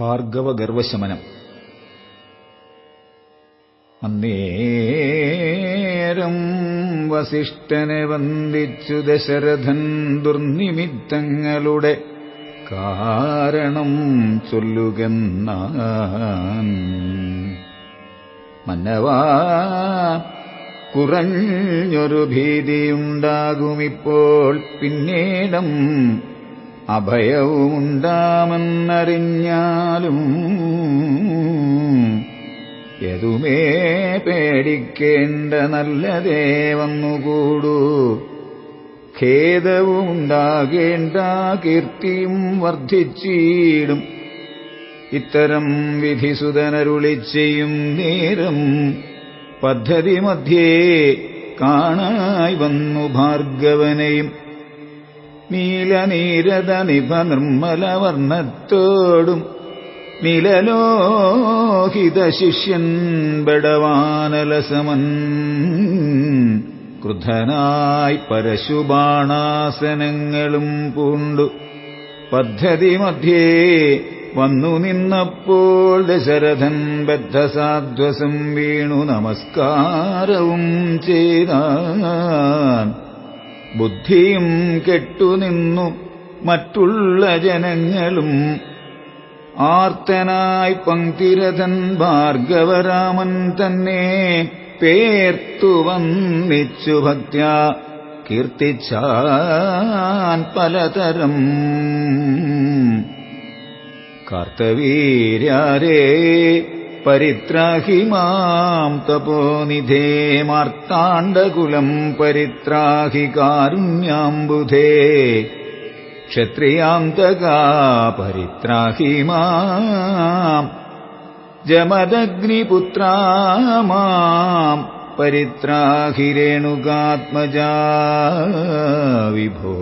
ഭാർഗവഗർവശമനം അന്നേരം വസിഷ്ഠനെ വന്ദിച്ചു ദശരഥൻ ദുർനിമിത്തങ്ങളുടെ കാരണം ചൊല്ലുകെന്നാൻ. മന്നവാ കുറഞ്ഞൊരു ഭീതിയുണ്ടാകുമിപ്പോൾ പിന്നീടം അഭയവുമുണ്ടാമെന്നറിഞ്ഞാലും യതുമേ പേടിക്കേണ്ട നല്ലതേ വന്നുകൂടൂ ഖേദവുമുണ്ടാകേണ്ട കീർത്തിയും വർദ്ധിച്ചിടും. ഇത്തരം വിധിസുതനരുളി ചെയ്യും നേരം പദ്ധതി മധ്യേ കാണായി വന്നു ഭാർഗവനെയും നീലനീരത നിഭ നിർമ്മലവർണത്തോടും നിലലോഹിത ശിഷ്യൻ ബടവാനലസമൻ ക്രുദ്ധനായി പരശുബാണാസനങ്ങളും പൂണ്ടു. പദ്ധതി മധ്യേ വന്നു നിന്നപ്പോൾ ദശരഥൻ ബദ്ധസാധ്വസം വീണു നമസ്കാരവും ചെയ്താൻ. ബുദ്ധിയും കെട്ടുനിന്നു മറ്റുള്ള ജനങ്ങളും ആർത്തനായി പങ്ക്തിരഥൻ ഭാർഗവരാമൻ തന്നെ പേർത്തു വന്നിച്ചു ഭക്ത കീർത്തിച്ചാൻ പലതരം. കാർത്തവീര്യാരേ परित्राहि माम् तपोनिधे मार्ताण्डकुलम् परित्राहि कारुण्याम्बुधे। क्षत्रियान्तका परित्राहि माम् जमदग्निपुत्रा माम् परित्राहि रेणुकात्मजा विभो।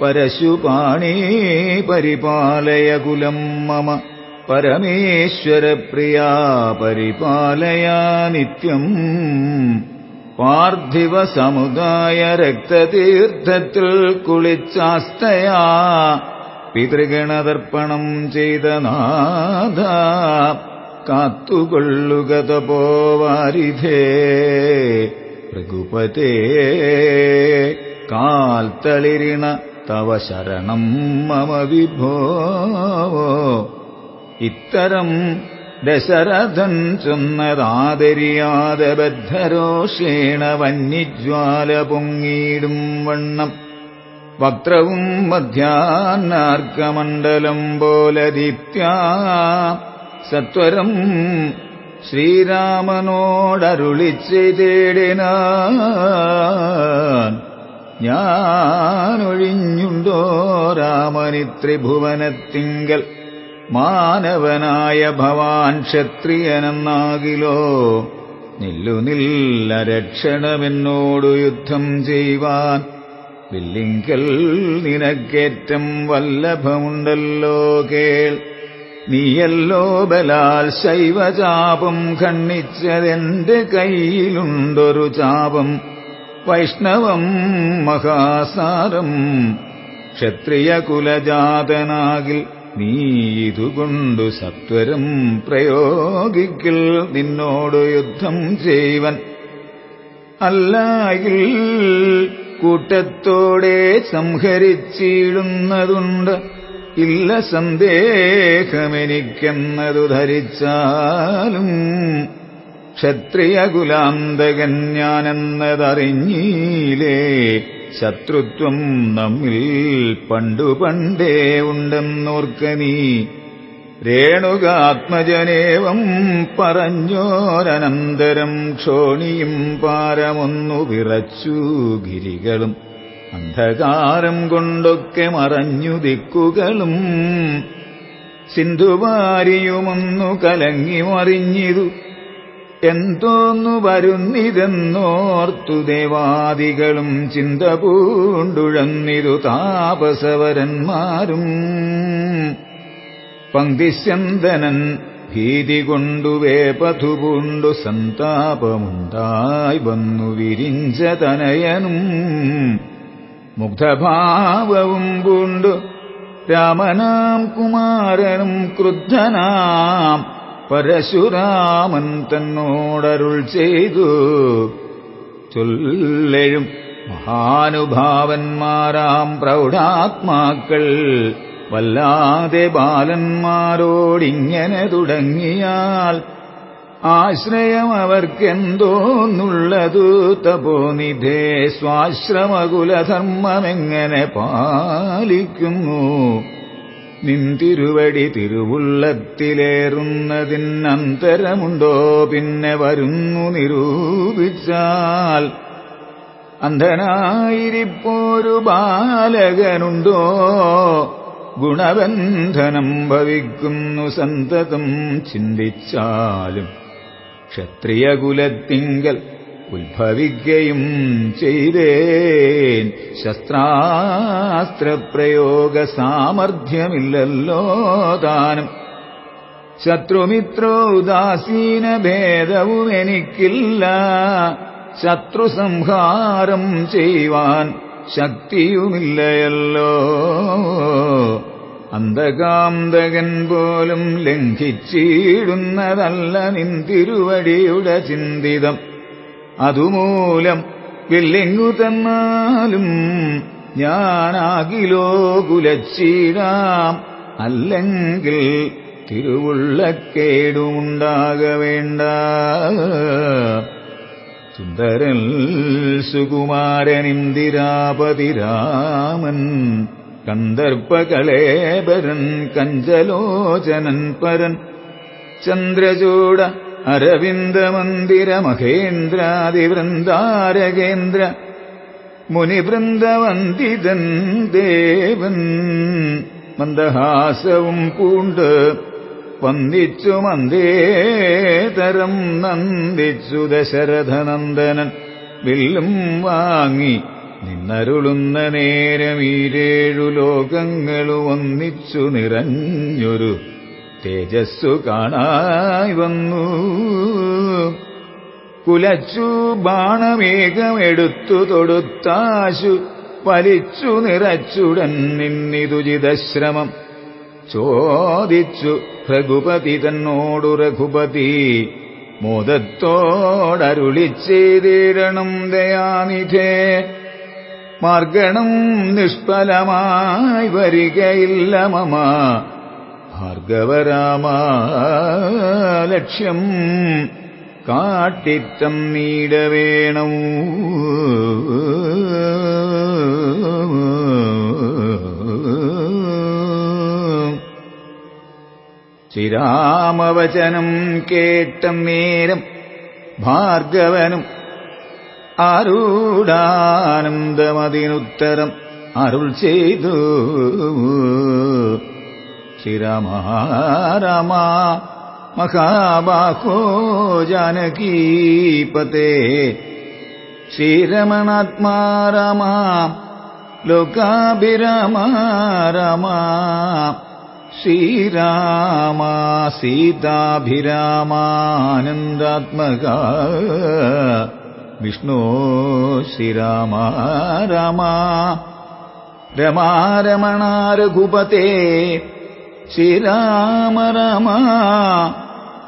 परशुपाणि परिपालय कुलम् मम പരമേശ്വരപ്രിയാ പരിപാലയ നിത്യം പാർത്ഥിവ സമുദായ രക്തതീർത്ഥത്തിൽ കുളിച്ചാസ്തയാ പിതൃഗണതർപ്പണം ചെയ്ത നാഥ കാത്തുകൊള്ളുക തപോവാരിധേ ഭൃഗുപതേ കാൽത്തളിരിണ തവ ശരണം മമ വിഭോ. ഇത്തരം ദശരഥൻ ചെന്നതാദരിയാതെ ബദ്ധരോഷേണ വന്യജ്വാല പൊങ്ങിയിടും വണ്ണം. വക്രവും മധ്യാർക്കമണ്ഡലം പോലെ ദീപ്ത്യാ സത്വരം ശ്രീരാമനോടരുളി ചെയ്തേടിനാൻ ഞാനൊഴിഞ്ഞുണ്ടോ രാമനി ത്രിഭുവനത്തിങ്കൽ മാനവനായ ഭവാൻ ക്ഷത്രിയനെന്നാകിലോ? നില്ലു നില്ല രക്ഷണമെന്നോടു യുദ്ധം ചെയ്യുവാൻ. വില്ലിങ്കൽ നിനക്കേറ്റം വല്ലഭമുണ്ടല്ലോ കേൾ. നീയല്ലോ ബലാൽ ശൈവചാപം ഖണ്ഡിച്ചതെന്റെ കയ്യിലുണ്ടൊരു ചാപം. വൈഷ്ണവം മഹാസാരം ക്ഷത്രിയകുലജാതനാകിൽ നീ ഇതുകൊണ്ടു സത്വരം പ്രയോഗിക്കിൽ നിന്നോട് യുദ്ധം ചെയ്വൻ. അല്ലായിൽ കൂട്ടത്തോടെ സംഹരിച്ചിടുന്നതുണ്ട്. ഇല്ല സന്ദേഹമെനിക്കെന്നതു ധരിച്ചാലും ക്ഷത്രിയകുലാന്തകൻ ഞാനെന്നതറിഞ്ഞീലേ. ശത്രുത്വം നമ്മിൽ പണ്ടു പണ്ടേ ഉണ്ടെന്നോർക്ക നീ. രേണുകാത്മജനേവം പറഞ്ഞോരനന്തരം ക്ഷോണിയും പാരമൊന്നു വിറച്ചു ഗിരികളും. അന്ധകാരം കൊണ്ടൊക്കെ മറഞ്ഞു ദിക്കുകളും. സിന്ധുവാരിയുമൊന്നു കലങ്ങി മറിഞ്ഞിതു. എന്തോന്നു വരുന്നിതെന്നോർത്തു ദേവാദികളും ചിന്ത പൂണ്ടുഴന്നിതു താപസവരന്മാരും. പങ്ക്തിസ്യന്തനൻ ഭീതി കൊണ്ടുവേ പഥുപൂണ്ടു സന്താപമുണ്ടായി വന്നു വിരിഞ്ച തനയനും. മുഗ്ധഭാവവും പൂണ്ടു രാമനാം കുമാരനും ക്രുദ്ധനാം. പരശുരാമൻ തന്നോടരുൾ ചെയ്തു. ചൊല്ലെഴും മഹാനുഭാവന്മാരാം പ്രൗഢാത്മാക്കൾ വല്ലാതെ ബാലന്മാരോടിങ്ങനെ തുടങ്ങിയാൽ ആശ്രയം അവർക്കെന്തോന്നുള്ളതു തപോനിധേ സ്വാശ്രമകുലധർമ്മമെങ്ങനെ പാലിക്കുന്നു? നിന്തിരുവടി തിരുവുള്ളത്തിലേറുന്നതിനന്തരമുണ്ടോ? പിന്നെ വരുന്നു നിരൂപിച്ചാൽ അന്ധനായിരിപ്പോരു ബാലകനുണ്ടോ? ഗുണബന്ധനം ഭവിക്കുന്നു സന്തതം ചിന്തിച്ചാലും ക്ഷത്രിയകുലത്തിങ്കൽ ഉത്ഭവിക്കുകയും ചെയ്തേൻ. ശസ്ത്രാസ്ത്രപ്രയോഗ സാമർഥ്യമില്ലല്ലോ താനും. ശത്രുമിത്രോ ഉദാസീന ഭേദവും എനിക്കില്ല. ശത്രുസംഹാരം ചെയ്യുവാൻ ശക്തിയുമില്ലയല്ലോ. അന്ധകാന്തകൻ പോലും ലംഘിച്ചിടുന്നതല്ല നിന്തിരുവടിയുടെ ചിന്തിതം. അതുമൂലം വില്ലെങ്കു തന്നാലും ഞാനാകിലോ കുലച്ചീടാം അല്ലെങ്കിൽ തിരുവുള്ളക്കേടുമുണ്ടാക വേണ്ട സുന്ദരൻ സുകുമാരനിന്ദിരാപതിരാമൻ കന്ദർപ്പകളേബരൻ കഞ്ചലോചനൻ പരൻ ചന്ദ്രചൂട അരവിന്ദമന്ദിര മഹേന്ദ്രാതിവൃന്ദാരകേന്ദ്ര മുനിവൃന്ദവന്ദിതൻ ദേവൻ. മന്ദഹാസവും പൂണ്ട് വന്ദിച്ചു മന്ദേതരം നന്ദിച്ചു ദശരഥനന്ദനൻ. വില്ലും വാങ്ങി നിന്നരുളുന്ന നേരം ഈരേഴു ലോകങ്ങളു ഒന്നിച്ചു നിറഞ്ഞൊരു തേജസ്സു കാണായി വന്നു. കുലച്ചു ബാണമേകമെടുത്തു തൊടുത്താശു വലിച്ചു നിറച്ചുടൻ നിന്നിതുചിതശ്രമം ചോദിച്ചു രഘുപതി തന്നോടു രഘുപതി മോദത്തോടരുളി ചെയ്തിരണം ദയാനിധേ. മാർഗണം നിഷ്ഫലമായി വരികയില്ല മമ. ഭാർഗവരാമ ലക്ഷ്യം കാട്ടിത്തം നീടവേണം. ശ്രീരാമവചനം കേട്ട നേരം ഭാർഗവനും ആരൂഢാനന്ദമതിനുത്തരം അരുൾ ചെയ്തു. श्रीरम रमा मखाबाखो जानकीपते श्रीरमणात्मा रमा लोकाभिरम रमा। श्रीरामा सीताभिरामानन्दात्मका। विष्णो श्रीराम रमा। रमा रमणारघुपते ശ്രീരാമ രാമ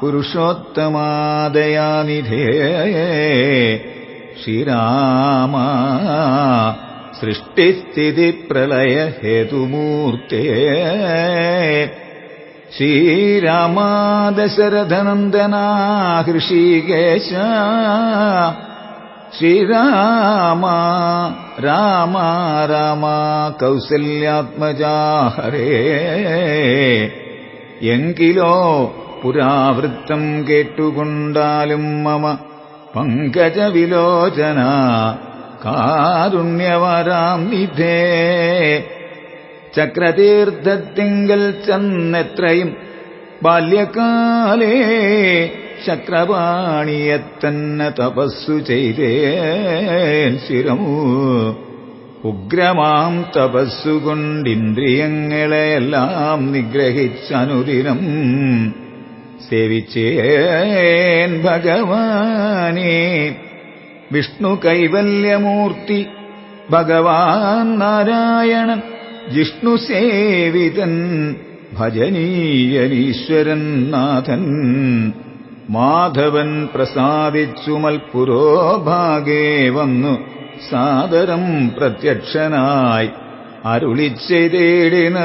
പുരുഷോത്തമാദയാനിധേ ശ്രീരാമ പ്രളയ ശ്രീരാമ ദശരഥനന്ദനാ ഹൃഷീകേശ ശ്രീരാമ രാമ രാമ കൗസല്യാത്മജാ ഹരേ. എങ്കിലോ പുരാവൃത്തം കേട്ടുകൊണ്ടാലും മമ പങ്കജവിലോചന കാരുണ്യവരാം നിധേ. ചക്രതീർത്ഥത്തിങ്കൽ ചെന്നെത്രയും ബാല്യകാലേ ചക്രപാണിയെത്തന്നെ തപസ്സു ചെയ്തേൻ ശിരമു. ഉഗ്രമാം തപസ്സുകൊണ്ടിന്ദ്രിയങ്ങളെയെല്ലാം നിഗ്രഹിച്ചനുദിനം. സേവിച്ചേൻ ഭഗവാനെ വിഷ്ണു കൈവല്യമൂർത്തി ഭഗവാൻ നാരായണൻ ജിഷ്ണു സേവിതൻ ഭജനീയനീശ്വരൻ നാഥൻ. മാധവൻ പ്രസാദിച്ചു മൽപുരോഭാഗേ വന്നു സാദരം പ്രത്യക്ഷനായി അരുളിച്ചെയ്തേടിന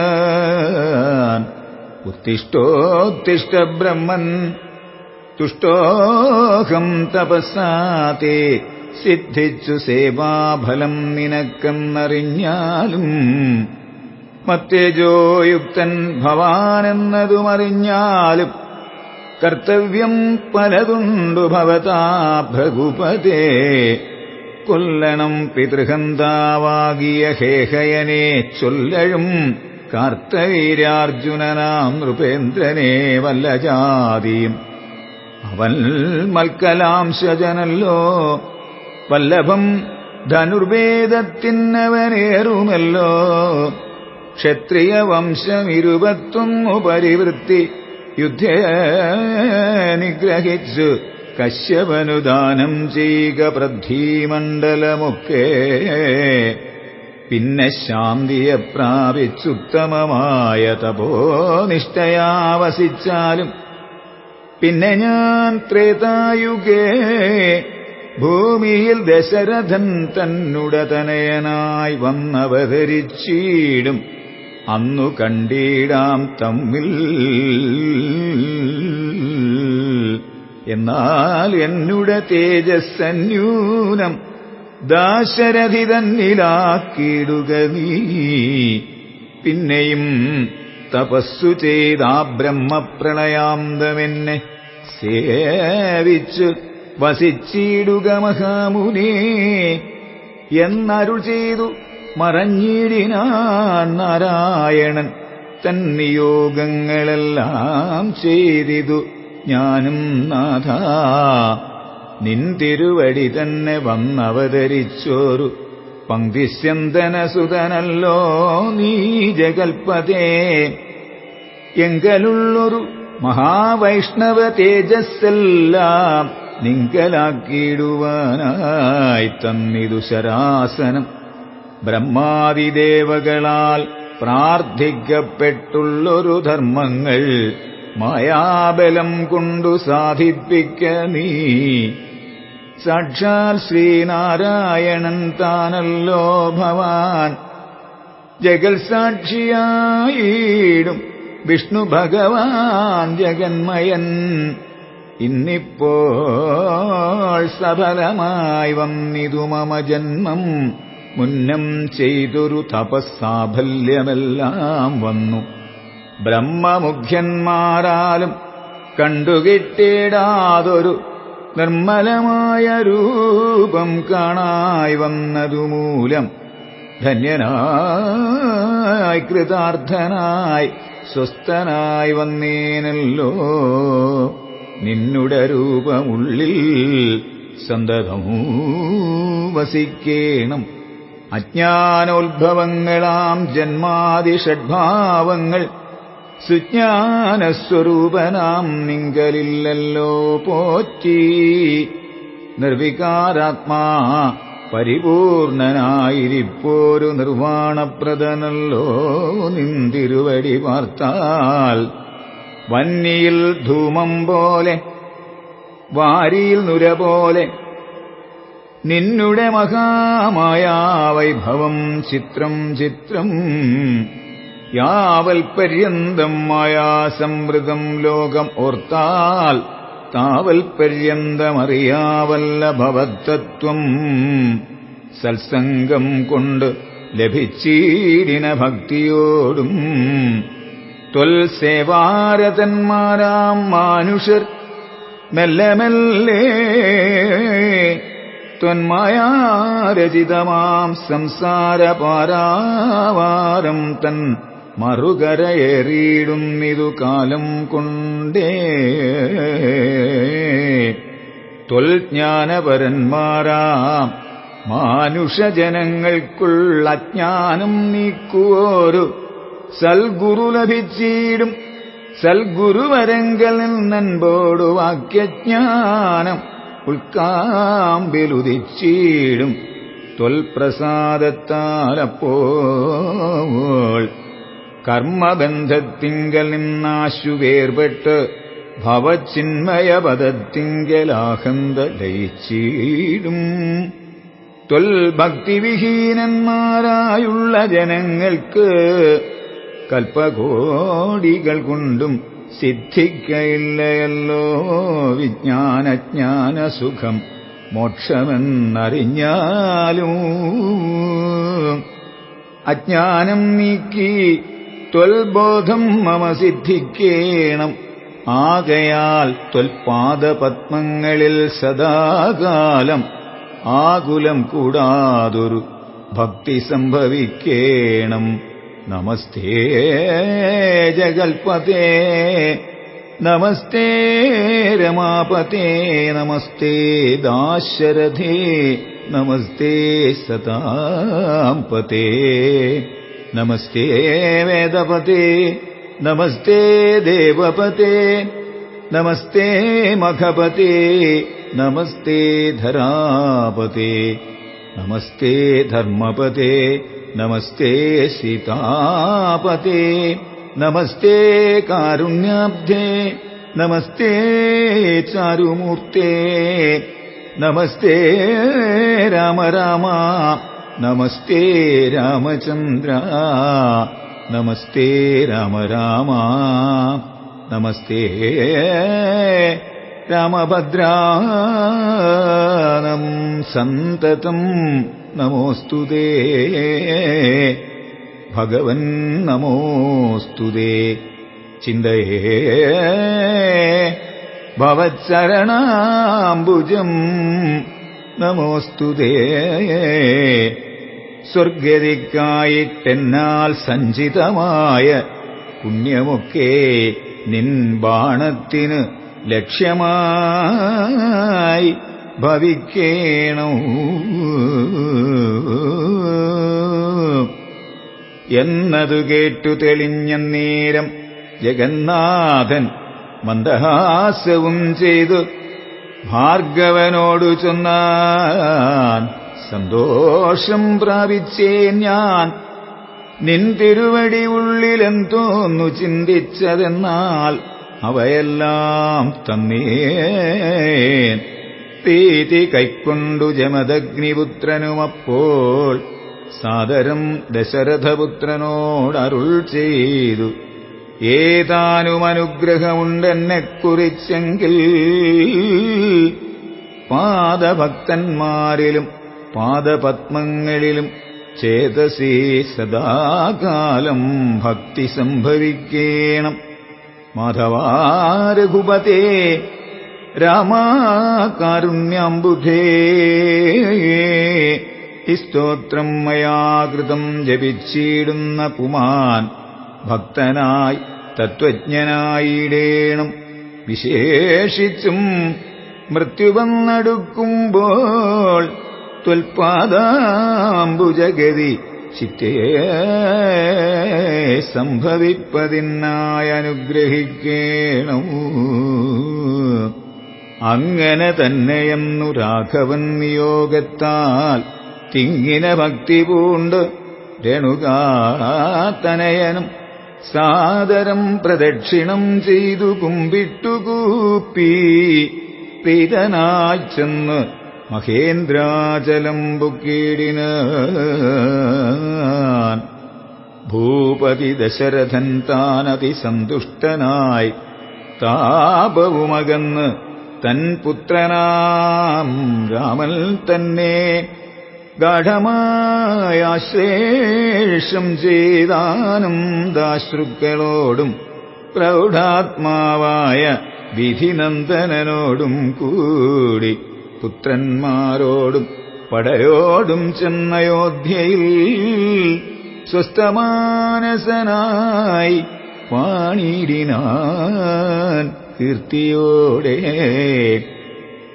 ഉത്തിഷ്ടോത്തിഷ്ട ബ്രഹ്മൻ തുഷ്ടോഹം തപസ്സാതേ സിദ്ധിച്ചു സേവാഫലം നിനക്കെന്നറിഞ്ഞാലും മത്തേജോയുക്തൻ ഭവാനെന്നതുമറിഞ്ഞാലും കർത്തവ്യം പലതുണ്ടു ഭവതാ ഭൃഗുപതേ. കൊല്ലണം പിതൃഹന്താവാകിയ ഹേഹയനെ ചൊല്ലഴും കാർത്തവീരാർജുനനാം നൃപേന്ദ്രനെ വല്ല ജാതിയും അവൻ മൽക്കലാംശജനല്ലോ വല്ലഭം ധനുർവേദത്തിന്നവനേറുമല്ലോ. ക്ഷത്രിയ വംശം പരിവൃത്തി യുദ്ധേ നിഗ്രഹിച്ചു കശ്യപനുദാനം ചെയ്യുക പൃഥ്വീമണ്ഡലമൊക്കെ പിന്നെ ശാന്തിയെ പ്രാപിച്ചുത്തമമായ തപോനിഷ്ഠയാവസിച്ചാലും പിന്നെ ഞാൻ ത്രേതായുഗേ ഭൂമിയിൽ ദശരഥൻ തന്നുടതനയനായി വന്നവതരിച്ചീടും അന്നു കണ്ടീടാം തമ്മിൽ. എന്നാൽ എന്നുടെ തേജസ്സന്യൂനം ദാശരഥി തന്നിലാക്കിയിടുക നീ. പിന്നെയും തപസ്സു ചെയ്താ ബ്രഹ്മപ്രളയാന്തമെന്നെ സേവിച്ചു വസിച്ചിടുക മഹാമുനേ. എന്നരുൾ ചെയ്തു മറഞ്ഞിടിനാൻ നാരായണൻ തന്നിയോഗങ്ങളെല്ലാം ചെയ്തിതു. ഞാനും നാഥ നിൻ തിരുവടി തന്നെ വന്നവതരിച്ചോരു. പങ്കിശ്യന്തനസുതനല്ലോ നീ ജഗൽപതേ. എങ്കലുള്ളൊരു മഹാവൈഷ്ണവ തേജസ്സെല്ലാം നിങ്കലാക്കിയിടുവാനായി തന്നിതു ശരാസനം. ബ്രഹ്മാതിദേവകളാൽ പ്രാർത്ഥിക്കപ്പെട്ടുള്ളൊരു ധർമ്മങ്ങൾ മായാബലം കൊണ്ടു സാധിപ്പിക്ക നീ. സാക്ഷാൽ ശ്രീനാരായണൻ താനല്ലോ ഭവാൻ. ജഗൽ സാക്ഷിയായിടും വിഷ്ണു ഭഗവാൻ ജഗന്മയൻ. ഇന്നിപ്പോൾ സഫലമായി വന്നിതു മമ ജന്മം. മുന്നം ചെയ്തൊരു തപസ്സാഫല്യമെല്ലാം വന്നു. ബ്രഹ്മമുഖ്യന്മാരാലും കണ്ടുകിട്ടിടാതൊരു നിർമ്മലമായ രൂപം കാണായി വന്നതുമൂലം ധന്യനായി കൃതാർത്ഥനായി സ്വസ്ഥനായി വന്നേനല്ലോ. നിന്നുടെ രൂപമുള്ളിൽ സന്തതമൂ വസിക്കേണം. അജ്ഞാനോത്ഭവങ്ങളാം ജന്മാതിഷഡ്ഭാവങ്ങൾ സുജ്ഞാനസ്വരൂപനാം നിങ്കലില്ലല്ലോ പോറ്റി നിർവികാരാത്മാ പരിപൂർണനായിരിപ്പോരു നിർവാണപ്രദനല്ലോ നിന്തിരുവടി വാർത്താൽ വന്നിയിൽ ധൂമം പോലെ വാരിയിൽ നുര പോലെ നിന്നുടെ മഹാമായ വൈഭവം ചിത്രം ചിത്രം. യാവൽ പര്യന്തം സമൃതം ലോകം ഓർത്താൽ താവൽ പര്യന്തമറിയാവല്ല ഭവത്തത്വം സത്സംഗം കൊണ്ട് ലഭിച്ചീടിന ഭക്തിയോടും ത്വൽ സേവാരതന്മാരാം മാനുഷർ മെല്ലെ മെല്ലെ ത്വന്മായാരചിതമാം സംസാരപാരാവാരം തൻ മറുകരയേറിയിടുന്നിതു കാലം കൊണ്ടേ. ത്വൽജ്ഞാനപരന്മാരാം മാനുഷജനങ്ങൾക്കുള്ള അജ്ഞാനം നീക്കുവോരു സൽഗുരു ലഭിച്ചിടും. സൽഗുരുവരങ്കൽ നിന്നൻപോടു വാക്യജ്ഞാനം ഉൾക്കാമ്പിലുദിച്ചിടും തൊൽപ്രസാദത്താലപ്പോൾ. കർമ്മബന്ധത്തിങ്കൽ നിന്നാശു വേർപെട്ട് ഭവചിന്മയപദത്തിങ്കലാഹന്ത ലയിച്ചീടും തൊൽഭക്തിവിഹീനന്മാരായുള്ള ജനങ്ങൾക്ക് കൽപ്പകോടികൾ കൊണ്ടും സിദ്ധിക്കയില്ലയല്ലോ വിജ്ഞാനജ്ഞാനസുഖം മോക്ഷമെന്നറിഞ്ഞാലും അജ്ഞാനം നീക്കി ത്വൽബോധം മമ സിദ്ധിക്കേണം. ആകയാൽ ത്വൽപാദപത്മങ്ങളിൽ സദാകാലം ആകുലം കൂടാതൊരു ഭക്തി സംഭവിക്കേണം. नमस्ते जगल्पते। नमस्ते रमापते। नमस्ते दाशरथे। नमस्ते सताम्पते नमस्ते वेदपते। नमस्ते देवपते। नमस्ते मखपते। नमस्ते धरापते। नमस्ते धर्मपते। नमस्ते सीतापते नमस्ते कारुण्याब्धे नमस्ते चारुमूर्ते नमस्ते राम रामा नमस्ते रामचन्द्र नमस्ते राम रामा नमस्ते रामभद्रानम् सन्ततम् നമോസ്തുതേ ഭഗവൻ നമോസ്തു ചിന്തയേ. നമോസ്തുതേ സ്വർഗതിക്കായിട്ടെന്നാൽ സഞ്ചിതമായ പുണ്യമൊക്കെ നിൻ ബാണത്തിന് ലക്ഷ്യമായി ഭവിക്കേണോ. എന്നതു കേട്ടു തെളിഞ്ഞ നേരം ജഗന്നാഥൻ മന്ദഹാസവും ചെയ്തു. ഭാർഗവനോടു ചൊന്നാൻ സന്തോഷം പ്രാപിച്ചേ ഞാൻ. നിൻ തിരുവടി ഉള്ളിലെന്തോന്നു ചിന്തിച്ചതെന്നാൽ അവയെല്ലാം തന്നേ പ്രീതി കൈക്കൊണ്ടു ജമദഗ്നിപുത്രനുമപ്പോൾ സാദരം ദശരഥപുത്രനോടരുൾ ചെയ്തു. ഏതാനും അനുഗ്രഹമുണ്ടെന്നെക്കുറിച്ചെങ്കിൽ പാദഭക്തന്മാരിലും പാദപത്മങ്ങളിലും ചേതസി സദാകാലം ഭക്തി സംഭവിക്കേണം. മാധവാരഘുപതേ രാമാകാരുണ്യാംബുധേ ഈ സ്തോത്രം മയാ കൃതം ജപിച്ചിടുന്ന പുമാൻ ഭക്തനായി തത്വജ്ഞനായിടേണം. വിശേഷിച്ചും മൃത്യുവന്നടുക്കുമ്പോൾ ത്വൽപാദാംബുജഗതി ചിത്തേ സംഭവിപ്പതിനായി അനുഗ്രഹിക്കേണം അങ്ങനെ തന്നെയെന്നു രാഘവൻ നിയോഗത്താൽ തിങ്ങിന ഭക്തി പൂണ്ട് രണുകാത്തനയനും സാദരം പ്രദക്ഷിണം ചെയ്തു കുമ്പിട്ടുകൂപ്പി പ്രീതനായി ചെന്ന് മഹേന്ദ്രാചലം ബുക്കീടിന് ഭൂപതി ദശരഥൻ താനതിസന്തുഷ്ടനായി താപവുമകന്ന് തൻ പുത്രനാം രാമൻ തന്നെ ഗാഠമായാശ്ലേഷം ചെയ്താനന്ദാശ്രുക്കളോടും പ്രൗഢാത്മാവായ വിധിനന്ദനോടും കൂടി പുത്രന്മാരോടും പടയോടും ചെന്നയോധ്യയിൽ സ്വസ്ഥമാനസനായി പാണിടിനാൻ കീർത്തിയോടെ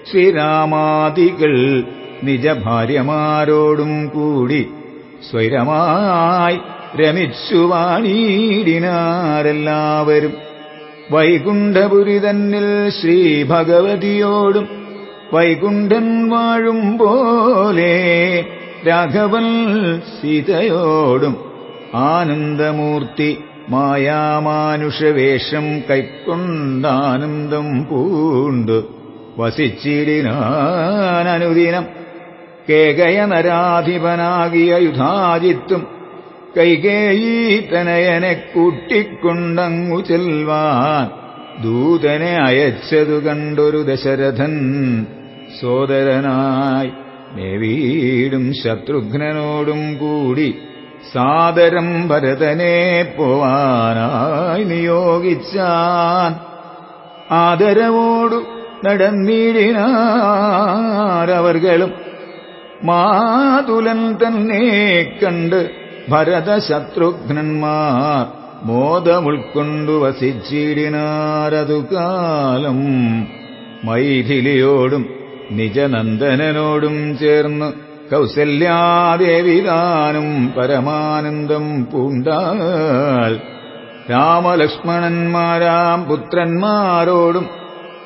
ശ്രീരാമാദികൾ നിജഭാര്യമാരോടും കൂടി സ്വൈരമായി രമിച്ചു വാണിടിനാരെല്ലാവരും. വൈകുണ്ഠപുരി തന്നിൽ ശ്രീ ഭഗവതിയോടും വൈകുണ്ഠൻ വാഴും പോലെ രാഘവൻ സീതയോടും ആനന്ദമൂർത്തി മായാമാനുഷവേഷം കൈക്കൊണ്ടാനന്ദം പൂണ്ട് വസിച്ചിടിനാനനുദിനം കേകയ നരാധിപനാകിയ യുധാജിത്തും കൈകേയി കൂട്ടിക്കൊണ്ടങ്ങു ചെൽവാൻ ദൂതനെ അയച്ചതു കണ്ടൊരു ദശരഥൻ സോദരനായി ദേവീടും ശത്രുഘ്നനോടും കൂടി സാദരം ഭരതനെ പോവാനായി നിയോഗിച്ചാൻ ആദരവോടു നടന്നിടിനാരവർകളും മാതുലൻ തന്നെ കണ്ട് ഭരതശത്രുഘ്നന്മാർ മോദമുൾക്കൊണ്ടു വസിച്ചിടിനാരതു കാലം മൈഥിലിയോടും നിജനന്ദനോടും ചേർന്ന് കൗസല്യാദേവിതാനും പരമാനന്ദം പൂണ്ടാൽ രാമലക്ഷ്മണന്മാരാം പുത്രന്മാരോടും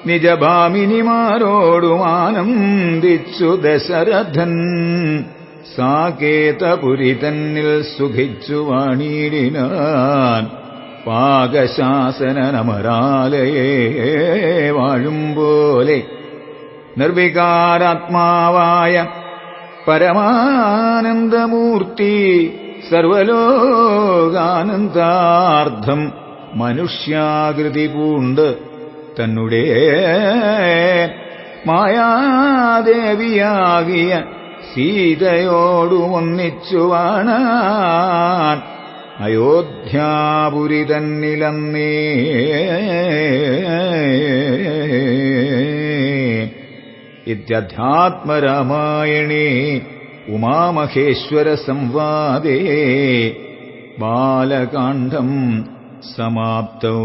നിജഭാമിനിമാരോടും ആനന്ദിച്ചു ദശരഥൻ. സാകേതപുരി തന്നിൽ സുഖിച്ചു വാണിയിടിനാൻ പാകശാസനമരാലയേ വാഴും പോലെ നിർവികാരാത്മാവായ പരമാനന്ദമൂർത്തി സർവലോകാനന്ദാർത്ഥം മനുഷ്യാകൃതി പൂണ്ട് തന്നുടേ മായാദേവിയാകിയ സീതയോടു വാണാൻ അയോധ്യാപുരി തന്നിലന്നേ इत्यध्यात्मरामायणे उमामहेश्वरसंवादे बालकाण्डम् समाप्तौ।